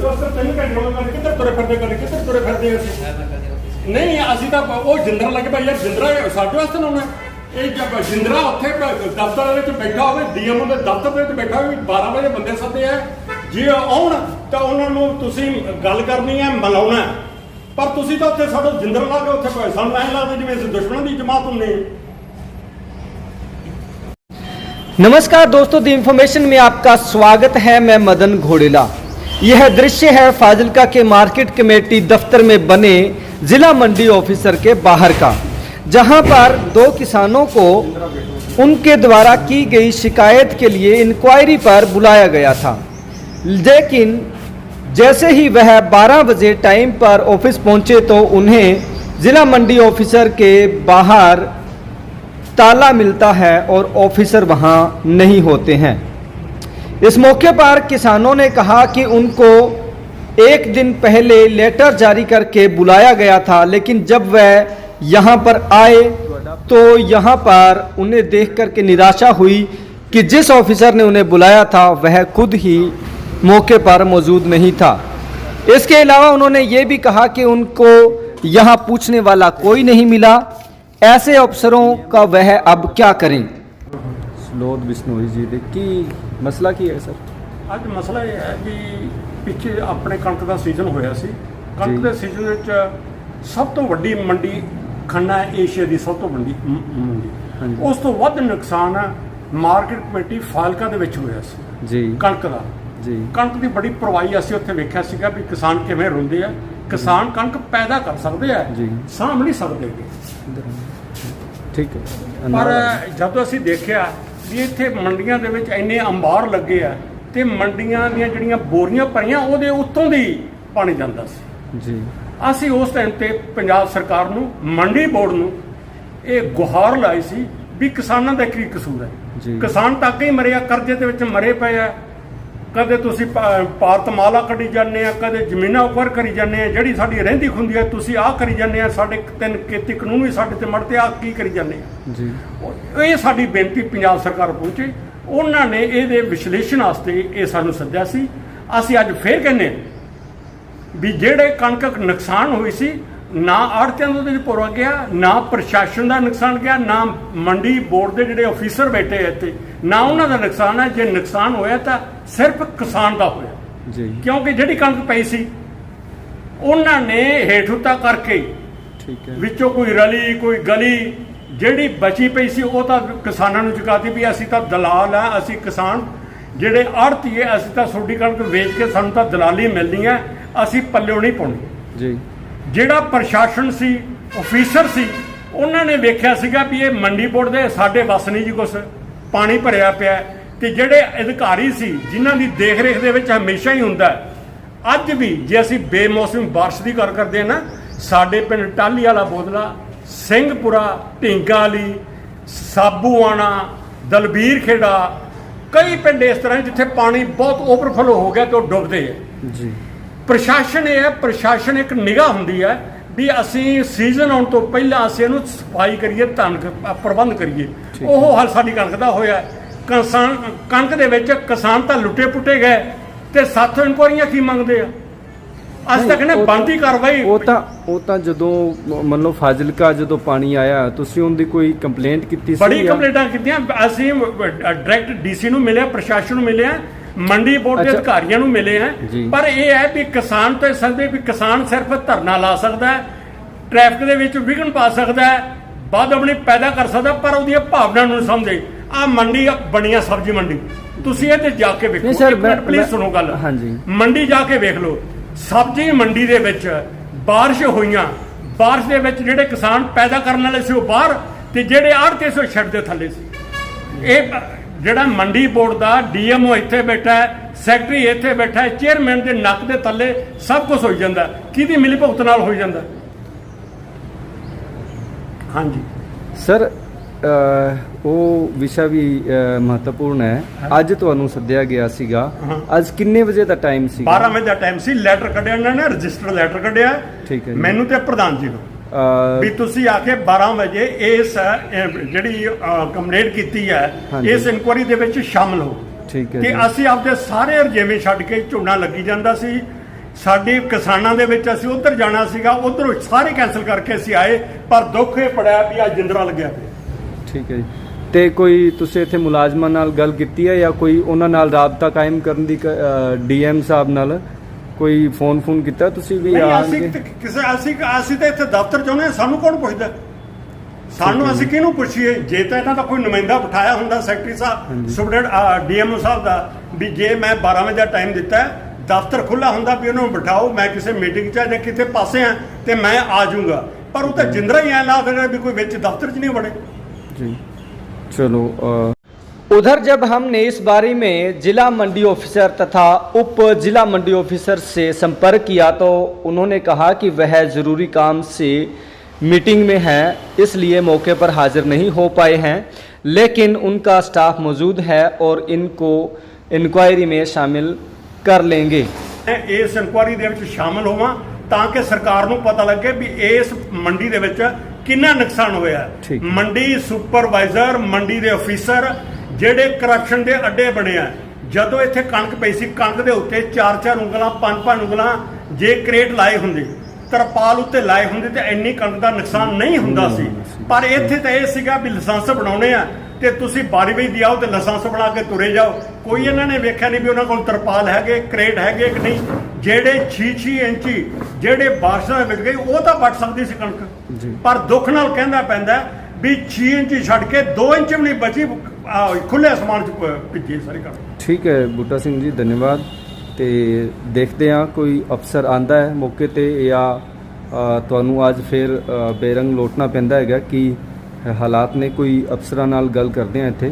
ਇਸ ਵਾਸਤੇ ਤਿੰਨ ਘੰਟੇ ਹੋ ਗਏ ਕਿੱਧਰ ਤੁਰੇ ਫਿਰਦੇ ਕਦੇ ਕਿੱਧਰ ਤੁਰੇ ਫਿਰਦੇ ਅਸੀਂ ਨਹੀਂ ਅਸੀਂ ਤਾਂ ਉਹ ਜਿੰਦਰਾ ਲੱਗੇ ਭਾਈ ਯਾਰ ਜਿੰਦਰਾ ਸਾਡੇ ਵਾਸਤੇ ਨਾ ਆਉਣਾ ਇਹ ਜਦ ਜਿੰਦਰਾ ਉੱਥੇ ਬ- ਦਫ਼ਤਰ ਦੇ ਵਿੱਚ ਬੈਠਾ ਹੋਵੇ ਡੀਐਮਓ ਦੇ ਦਫ਼ਤਰ ਦੇ ਵਿੱਚ ਬੈਠਾ ਹੋਵੇ 12 ਵਜੇ ਬੰਦੇ ਸੱਦੇ ਆ ਜੇ ਆਉਣ ਤਾਂ ਉਹਨਾਂ ਨੂੰ ਤੁਸੀਂ ਗੱਲ ਕਰਨੀ ਹੈ ਮਲਾਉਣਾ ਹੈ। ਪਰ ਤੁਸੀਂ ਤਾਂ ਉੱਥੇ ਸਾਡਾ ਜਿੰਦਰਾ ਲਾ ਕੇ ਉੱਥੇ ਪੈਸਾ ਲੈਣ ਲੱਗਦੇ ਜਿਵੇਂ ਅਸੀਂ ਦੁਸ਼ਮਣਾਂ ਦੀ ਜਮਾਤ ਹੁੰਦੇ ਹਾਂ नमस्कार दोस्तों द इंफॉर्मेशन में आपका स्वागत है मैं मदन घोड़ेला यह दृश्य है फाजिलका के मार्केट कमेटी दफ्तर में बने जिला मंडी ऑफिसर के बाहर का, जहाँ पर दो किसानों को उनके द्वारा की गई शिकायत के लिए इंक्वायरी पर बुलाया गया था। लेकिन जैसे ही वह 12 बजे टाइम पर ऑफ़िस पहुँचे तो उन्हें जिला मंडी ऑफिसर के बाहर ताला मिलता है और ऑफिसर वहाँ नहीं होते हैं। इस मौके पर किसानों ने कहा कि उनको एक दिन पहले लेटर जारी करके बुलाया गया था, लेकिन जब वह यहाँ पर आए तो यहाँ पर उन्हें देख करके निराशा हुई कि जिस ऑफिसर ने उन्हें बुलाया था, वह खुद ही मौके पर मौजूद नहीं था। इसके अलावा उन्होंने ये भी कहा कि उनको यहाँ पूछने वाला कोई नहीं मिला। ऐसे अफसरों का वह अब क्या करें? स्लोद बिश्नोई जी, देखिए ਮਸਲਾ ਕੀ ਹੈ ਸਰ ਅੱਜ ਮਸਲਾ ਇਹ ਹੈ ਵੀ ਪਿੱਛੇ ਆਪਣੇ ਕਣਕ ਦਾ ਸੀਜ਼ਨ ਹੋਇਆ ਸੀ ਕਣਕ। ਦੇ ਸੀਜ਼ਨ ਵਿੱਚ ਸਭ ਤੋਂ ਵੱਡੀ ਮੰਡੀ ਖੰਨਾ ਏਸ਼ੀਆ ਦੀ ਸਭ ਤੋਂ ਵੱਡੀ ਮੰਡੀ। ਉਸ ਤੋਂ ਵੱਧ ਨੁਕਸਾਨ ਮਾਰਕੀਟ ਕਮੇਟੀ ਫਾਲਕਾ ਦੇ ਵਿੱਚ ਹੋਇਆ ਸੀ ਜੀ ਕਣਕ ਦਾ ਜੀ ਕਣਕ ਦੀ ਬੜੀ ਪ੍ਰਵਾਹੀ ਅਸੀਂ ਉੱਥੇ ਵੇਖਿਆ ਸੀਗਾ ਵੀ ਕਿਸਾਨ ਕਿਵੇਂ ਰੋਂਦੇ ਆ ਕਿਸਾਨ ਕਣਕ ਪੈਦਾ ਕਰ ਸਕਦੇ ਆ ਜੀ। ਸਾਂਭ ਨਹੀਂ ਸਕਦੇ। ਠੀਕ ਹੈ ਪਰ। ਜਦੋਂ ਅਸੀਂ ਦੇਖਿਆ ਵੀ ਇੱਥੇ ਮੰਡੀਆਂ ਦੇ ਵਿੱਚ ਇੰਨੇ ਅੰਬਾਰ ਲੱਗੇ ਆ ਤੇ ਮੰਡੀਆਂ ਦੀਆਂ ਜਿਹੜੀਆਂ ਬੋਰੀਆਂ ਭਰੀਆਂ ਉਹਦੇ ਉੱਤੋਂ ਦੀ ਪਾਣੀ ਜਾਂਦਾ ਸੀ। ਜੀ। ਅਸੀਂ ਉਸ ਟਾਈਮ ਤੇ ਪੰਜਾਬ ਸਰਕਾਰ ਨੂੰ ਮੰਡੀ ਬੋਰਡ ਨੂੰ ਇਹ ਗੁਹਾਰ ਲਾਈ ਸੀ ਵੀ ਕਿਸਾਨਾਂ ਦਾ ਕੀ ਕਸੂਰ। ਹੈ। ਕਿਸਾਨ ਤਾਂ ਅੱਗੇ ਹੀ ਮਰਿਆ ਕਰਜ਼ੇ ਦੇ ਵਿੱਚ ਮਰੇ ਪਏ ਆ। ਕਦੇ ਤੁਸੀਂ ਭਾਰਤ ਮਾਲਾ ਕੱਢੀ ਜਾਂਦੇ ਆ ਕਦੇ ਜ਼ਮੀਨਾਂ ਉੱਪਰ ਕਰੀ ਜਾਂਦੇ ਆ ਜਿਹੜੀ ਸਾਡੀ ਰਹਿੰਦੀ ਖੁੰਦੀ ਆ ਤੁਸੀਂ ਆਹ ਕਰੀ ਜਾਂਦੇ ਆ ਸਾਡੇ ਤਿੰਨ ਖੇਤੀ ਕਾਨੂੰਨ ਵੀ ਸਾਡੇ ਤੇ ਮੜਤੇ ਆ ਕੀ ਕਰੀ ਜਾਂਦੇ ਆ? ਜੀ। ਇਹ ਸਾਡੀ ਬੇਨਤੀ ਪੰਜਾਬ ਸਰਕਾਰ ਪਹੁੰਚੇ। ਉਹਨਾਂ ਨੇ ਇਹਦੇ ਵਿਸ਼ਲੇਸ਼ਣ ਵਾਸਤੇ ਇਹ ਸਾਨੂੰ ਸੱਦਿਆ ਸੀ। ਅਸੀਂ ਅੱਜ ਫੇਰ ਕਹਿੰਦੇ ਹਾਂ ਵੀ ਜਿਹੜੇ ਕਣਕ ਨੁਕਸਾਨ ਹੋਈ ਸੀ ਨਾ ਆੜਤਿਆਂ ਉਹਦੇ ਵਿੱਚ ਪੁਰਵਾ ਗਿਆ ਨਾ ਪ੍ਰਸ਼ਾਸਨ ਦਾ ਨੁਕਸਾਨ ਗਿਆ ਨਾ ਮੰਡੀ ਬੋਰਡ ਦੇ ਜਿਹੜੇ ਅਫੀਸਰ ਬੈਠੇ ਇੱਥੇ। ਨਾ ਉਹਨਾਂ ਦਾ ਨੁਕਸਾਨ ਹੈ ਜੇ ਨੁਕਸਾਨ ਹੋਇਆ ਤਾਂ ਸਿਰਫ ਕਿਸਾਨ ਦਾ ਹੋਇਆ। ਜੀ। ਕਿਉਂਕਿ ਜਿਹੜੀ ਕਣਕ ਪਈ ਸੀ ਉਹਨਾਂ ਨੇ ਹੇਠ ਉੱਤਾ ਕਰਕੇ ਠੀਕ ਹੈ। ਵਿੱਚੋਂ ਕੋਈ ਰਲੀ ਕੋਈ ਗਲੀ ਜਿਹੜੀ ਬਚੀ ਪਈ ਸੀ ਉਹ ਤਾਂ ਕਿਸਾਨਾਂ ਨੂੰ ਚੁਕਾਤੀ ਵੀ ਅਸੀਂ ਤਾਂ ਦਲਾਲ ਆ ਅਸੀਂ ਕਿਸਾਨ। ਜਿਹੜੇ ਆੜਤੀਏ ਅਸੀਂ ਤਾਂ ਤੁਹਾਡੀ ਕਣਕ ਵੇਚ ਕੇ ਸਾਨੂੰ ਤਾਂ ਦਲਾਲੀ ਮਿਲਣੀ ਹੈ ਅਸੀਂ ਪੱਲਿਓ ਨਹੀਂ ਪਾਉਣੀ। ਜੀ। ਜਿਹੜਾ ਪ੍ਰਸ਼ਾਸਨ ਸੀ ਅਫੀਸਰ ਸੀ ਉਹਨਾਂ ਨੇ ਵੇਖਿਆ ਸੀਗਾ ਵੀ ਇਹ ਮੰਡੀ ਬੋਰਡ ਦੇ ਸਾਡੇ ਵਸ ਨਹੀਂ ਜੀ ਕੁਛ। ਪਾਣੀ ਭਰਿਆ ਪਿਆ। ਤੇ ਜਿਹੜੇ ਅਧਿਕਾਰੀ ਸੀ ਜਿਨ੍ਹਾਂ ਦੀ ਦੇਖ ਰੇਖ ਦੇ ਵਿੱਚ ਹਮੇਸ਼ਾ ਹੀ ਹੁੰਦਾ। ਅੱਜ ਵੀ ਜੇ ਅਸੀਂ ਬੇਮੌਸਮ ਬਾਰਿਸ਼ ਦੀ ਗੱਲ ਕਰਦੇ ਹਾਂ ਨਾ ਸਾਡੇ ਪਿੰਡ ਟਾਲੀ ਵਾਲਾ ਬੋਦਲਾ ਸਿੰਘਪੁਰਾ ਢਿੰਗਾ ਵਾਲੀ ਸਾਬੂਆਣਾ ਦਲਬੀਰ ਖੇੜਾ ਕਈ ਪਿੰਡ ਇਸ ਤਰ੍ਹਾਂ ਜਿੱਥੇ ਪਾਣੀ ਬਹੁਤ ਓਵਰਫਲੋ ਹੋ ਗਿਆ ਤੇ ਉਹ ਡੁੱਬਦੇ ਹੈ ਜੀ ਪ੍ਰਸ਼ਾਸਨ ਇਹ ਹੈ ਪ੍ਰਸ਼ਾਸਨ ਇੱਕ ਨਿਗਾਹ ਹੁੰਦੀ ਹੈ ਵੀ ਅਸੀਂ ਸੀਜ਼ਨ ਆਉਣ ਤੋਂ ਪਹਿਲਾਂ ਅਸੀਂ ਇਹਨੂੰ ਸਫ਼ਾਈ ਕਰੀਏ ਧਨ ਪ੍ਰਬੰਧ ਕਰੀਏ। ਉਹ ਹਾਲ ਸਾਡੀ ਕਣਕ ਦਾ ਹੋਇਆ। ਕਿਸਾਨ ਕਣਕ ਦੇ ਵਿੱਚ ਕਿਸਾਨ ਤਾਂ ਲੁੱਟੇ ਪੁੱਟੇ ਗਏ ਤੇ ਸਾਥੋਂ ਇਨਕੁਆਰੀਆਂ ਕੀ ਮੰਗਦੇ ਆ? ਅੱਜ ਤੱਕ ਨੇ ਬੰਦੀ ਕਾਰਵਾਈ। ਉਹ ਤਾਂ ਉਹ ਤਾਂ ਜਦੋਂ ਮੰਨ ਲਓ ਫਾਜ਼ਿਲਕਾ ਜਦੋਂ ਪਾਣੀ ਆਇਆ ਤੁਸੀਂ ਉਹਦੀ ਕੋਈ ਕੰਪਲੇਂਟ ਕੀਤੀ ਸੀ ਬੜੀ ਕੰਪਲੇਂਟਾਂ ਕੀਤੀਆਂ। ਅਸੀਂ ਡਾਇਰੈਕਟ ਡੀਸੀ ਨੂੰ ਮਿਲਿਆ ਪ੍ਰਸ਼ਾਸਨ ਨੂੰ ਮਿਲਿਆ। ਮੰਡੀ ਬੋਰਡ ਦੇ। ਅਧਿਕਾਰੀਆਂ ਨੂੰ ਮਿਲੇ ਜੀ। ਪਰ ਇਹ ਹੈ ਵੀ ਕਿਸਾਨ ਤੋਂ ਸੰਦੇ ਵੀ ਕਿਸਾਨ ਸਿਰਫ ਧਰਨਾ ਲਾ ਸਕਦਾ ਹੈ ਟ੍ਰੈਫਿਕ ਦੇ ਵਿੱਚ ਵਿਘਨ ਪਾ ਸਕਦਾ ਹੈ ਬਾਦ ਆਪਣੀ ਪੈਦਾ ਕਰ ਸਕਦਾ ਪਰ ਉਹਦੀਆਂ ਭਾਵਨਾ ਨੂੰ ਸਮਝੇ ਆ ਮੰਡੀ ਬਣੀਆਂ ਸਬਜ਼ੀ ਮੰਡੀ। ਤੁਸੀਂ ਇਹ ਤੇ ਜਾ ਕੇ ਵੇਖੋ। ਪਲੀਜ਼ ਸੁਣੋ ਗੱਲ। ਹਾਂਜੀ। ਮੰਡੀ ਜਾ ਕੇ ਵੇਖ ਲਓ। ਸਬਜ਼ੀ ਮੰਡੀ ਦੇ ਵਿੱਚ ਬਾਰਿਸ਼ ਹੋਈਆਂ। ਬਾਰਿਸ਼ ਦੇ ਵਿੱਚ ਜਿਹੜੇ ਕਿਸਾਨ ਪੈਦਾ ਕਰਨ ਵਾਲੇ ਸੀ ਉਹ ਬਾਹਰ ਤੇ ਜਿਹੜੇ ਆੜਤੇ ਸੀ ਉਹ ਛੱਡ ਦੇ ਥੱਲੇ ਸੀ। ਇਹ ਜਿਹੜਾ ਮੰਡੀ ਬੋਰਡ ਦਾ ਡੀਐਮਓ ਇੱਥੇ ਬੈਠਾ ਹੈ ਸੈਕਟਰੀ ਇੱਥੇ ਬੈਠਾ ਹੈ ਚੇਅਰਮੈਨ ਦੇ ਨੱਕ ਦੇ ਥੱਲੇ ਸਭ ਕੁਝ ਹੋਈ ਜਾਂਦਾ ਕਿਹਦੀ ਮਿਲੀ ਭੁਗਤ ਨਾਲ ਹੋਈ ਜਾਂਦਾ ਹਾਂਜੀ। ਸਰ ਉਹ ਵਿਸ਼ਾ ਵੀ ਮਹੱਤਵਪੂਰਨ ਹੈ। ਅੱਜ ਤੁਹਾਨੂੰ ਸੱਦਿਆ ਗਿਆ ਸੀਗਾ। ਅੱਜ ਕਿੰਨੇ ਵਜੇ ਦਾ ਟਾਈਮ ਸੀਗਾ? 12 ਵਜੇ ਦਾ ਟਾਈਮ ਸੀ। ਲੈਟਰ ਕੱਢਿਆ ਇਹਨਾਂ ਨੇ ਰਜਿਸਟਰ ਲੈਟਰ ਕੱਢਿਆ। ਠੀਕ ਹੈ। ਮੈਨੂੰ ਤੇ ਪ੍ਰਧਾਨ ਜੀ ਨੂੰ। ਵੀ ਤੁਸੀਂ ਆ ਕੇ 12 ਵਜੇ ਇਸ ਅਹ, ਜਿਹੜੀ ਕੰਪਲੇਂਟ ਕੀਤੀ ਹੈ ਹਾਂਜੀ। ਇਸ ਇਨਕੁਆਰੀ ਦੇ ਵਿੱਚ ਸ਼ਾਮਲ ਹੋ। ਠੀਕ ਹੈ ਕਿ ਜੀ। ਅਸੀਂ ਆਪਦੇ ਸਾਰੇ ਰਜੇਵੇਂ ਛੱਡ ਕੇ ਝੋਨਾ ਲੱਗੀ ਜਾਂਦਾ ਸੀ। ਸਾਡੀ ਕਿਸਾਨਾਂ ਦੇ ਵਿੱਚ ਅਸੀਂ ਉਧਰ ਜਾਣਾ ਸੀਗਾ ਉਧਰੋਂ ਸਾਰੇ ਕੈਨਸਲ ਕਰਕੇ ਅਸੀਂ ਆਏ ਪਰ ਦੁੱਖ ਇਹ ਪੜਿਆ ਵੀ ਆ ਜਿੰਦਰਾ ਲੱਗਿਆ ਪਿਆ। ਠੀਕ ਹੈ ਜੀ। ਤੇ ਕੋਈ ਤੁਸੀਂ ਇੱਥੇ ਮੁਲਾਜ਼ਮਾਂ ਨਾਲ ਗੱਲ ਕੀਤੀ ਹੈ ਜਾਂ ਕੋਈ ਉਹਨਾਂ ਨਾਲ ਰਾਬਤਾ ਕਾਇਮ ਕਰਨ ਦੀ ਡੀਐਮ ਸਾਹਿਬ ਨਾਲ? ਕੋਈ ਫੋਨ ਫੋਨ ਕੀਤਾ ਤੁਸੀਂ ਵੀ ਨਹੀਂ ਅਸੀਂ ਕਿਸੇ ਅਸੀਂ ਅਸੀਂ ਤਾਂ ਇੱਥੇ ਦਫ਼ਤਰ ਚਾਹੁੰਦੇ ਹਾਂ, ਸਾਨੂੰ ਕੌਣ ਪੁੱਛਦਾ? ਸਾਨੂੰ ਅਸੀਂ ਕਿਹਨੂੰ ਪੁੱਛੀਏ? ਜੇ ਤਾਂ ਇਹਨਾਂ ਦਾ ਕੋਈ ਨੁਮਾਇੰਦਾ ਬਿਠਾਇਆ ਹੁੰਦਾ ਸੈਕਟਰੀ ਸਾਹਿਬ ਸੁਪਰਡੈਂਟ ਡੀਐਮਓ ਸਾਹਿਬ ਦਾ ਵੀ ਜੇ ਮੈਂ 12 ਵਜੇ ਦਾ ਟਾਈਮ ਦਿੱਤਾ ਦਫ਼ਤਰ ਖੁੱਲਾ ਹੁੰਦਾ ਵੀ ਉਹਨੂੰ ਬਿਠਾਓ ਮੈਂ ਕਿਸੇ ਮੀਟਿੰਗ 'ਚ ਆ ਜਾਂ ਕਿਤੇ ਪਾਸੇ ਆ ਤੇ ਮੈਂ ਆ ਜਾਊਂਗਾ। ਪਰ ਉਹ ਤਾਂ ਜਿੰਦਰਾ ਹੀ ਐ ਲਾ ਵੀ ਕੋਈ ਵਿੱਚ ਦਫ਼ਤਰ 'ਚ ਨਹੀਂ ਵੜੇ। ਜੀ। ਚਲੋ उधर जब हमने इस बारे में जिला मंडी ऑफिसर तथा उप जिला मंडी ऑफिसर से संपर्क किया तो उन्होंने कहा कि वह ज़रूरी काम से मीटिंग में है इसलिए मौके पर हाजिर नहीं हो पाए हैं लेकिन उनका स्टाफ मौजूद है और इनको इंक्वायरी में शामिल कर लेंगे ਮੈਂ ਇਸ ਇਨਕੁਆਰੀ ਦੇ ਵਿੱਚ ਸ਼ਾਮਲ ਹੋਵਾਂ ਤਾਂ ਕਿ ਸਰਕਾਰ ਨੂੰ ਪਤਾ ਲੱਗੇ ਵੀ ਇਸ ਮੰਡੀ ਦੇ ਵਿੱਚ ਕਿੰਨਾ ਨੁਕਸਾਨ ਹੋਇਆ ਠੀਕ। ਮੰਡੀ ਸੁਪਰਵਾਈਜ਼ਰ ਮੰਡੀ ਦੇ ਅਫੀਸਰ ਜਿਹੜੇ ਕਰਪਸ਼ਨ ਦੇ ਅੱਡੇ ਬਣੇ ਆ ਜਦੋਂ ਇੱਥੇ ਕਣਕ ਪਈ ਸੀ ਕਣਕ ਦੇ ਉੱਤੇ ਚਾਰ ਚਾਰ ਉਂਗਲਾਂ ਪੰਜ ਪੰਜ ਉਂਗਲਾਂ ਜੇ ਕ੍ਰੇਟ ਲਾਏ ਹੁੰਦੇ ਤਰਪਾਲ ਉੱਤੇ ਲਾਏ ਹੁੰਦੇ ਤੇ ਇੰਨੀ ਕਣਕ ਦਾ ਨੁਕਸਾਨ ਨਹੀਂ ਹੁੰਦਾ ਸੀ। ਪਰ ਇੱਥੇ ਤਾਂ ਇਹ ਸੀਗਾ ਵੀ ਲਾਇਸੈਂਸ ਬਣਾਉਣੇ ਆ ਤੇ ਤੁਸੀਂ ਬਾਰੀ ਵਈ ਦੀ ਆਓ ਤੇ ਲਾਇਸੈਂਸ ਬਣਾ ਕੇ ਤੁਰੇ ਜਾਓ। ਕੋਈ ਇਹਨਾਂ ਨੇ ਵੇਖਿਆ ਨਹੀਂ ਵੀ ਉਹਨਾਂ ਕੋਲ ਤਰਪਾਲ ਹੈਗੇ ਕ੍ਰੇਟ ਹੈਗੇ ਕਿ ਨਹੀਂ। ਜਿਹੜੇ 6-6 ਇੰਚੀ ਜਿਹੜੇ ਬਾਰਸ਼ਾਂ ਵਿੱਚ ਗਈ ਉਹ ਤਾਂ ਵੱਟ ਸਕਦੀ ਸੀ। ਕਣਕ। ਪਰ ਦੁੱਖ ਨਾਲ ਕਹਿੰਦਾ ਪੈਂਦਾ ਵੀ 6 ਇੰਚੀ ਛੱਡ ਕੇ 2 ਇੰਚ ਵੀ ਨਹੀਂ ਬਚੀ ਖੁੱਲੇ ਅਸਮਾਨ 'ਚ ਪ- ਭਿੱਜੀ ਸਾਰੀ ਕਣਕ ਠੀਕ ਹੈ ਬੂਟਾ ਸਿੰਘ ਜੀ ਧੰਨਵਾਦ। ਤੇ ਦੇਖਦੇ ਹਾਂ ਕੋਈ ਅਫਸਰ ਆਂਦਾ ਹੈ ਮੌਕੇ ਤੇ ਜਾਂ ਅ, ਤੁਹਾਨੂੰ ਅੱਜ ਫਿਰ ਅ, ਬੇਰੰਗ ਲੋਟਣਾ ਪੈਂਦਾ ਹੈਗਾ ਕਿ ਹਾਲਾਤ ਨੇ ਕੋਈ ਅਫਸਰਾਂ ਨਾਲ ਗੱਲ ਕਰਦੇ ਹਾਂ ਇੱਥੇ।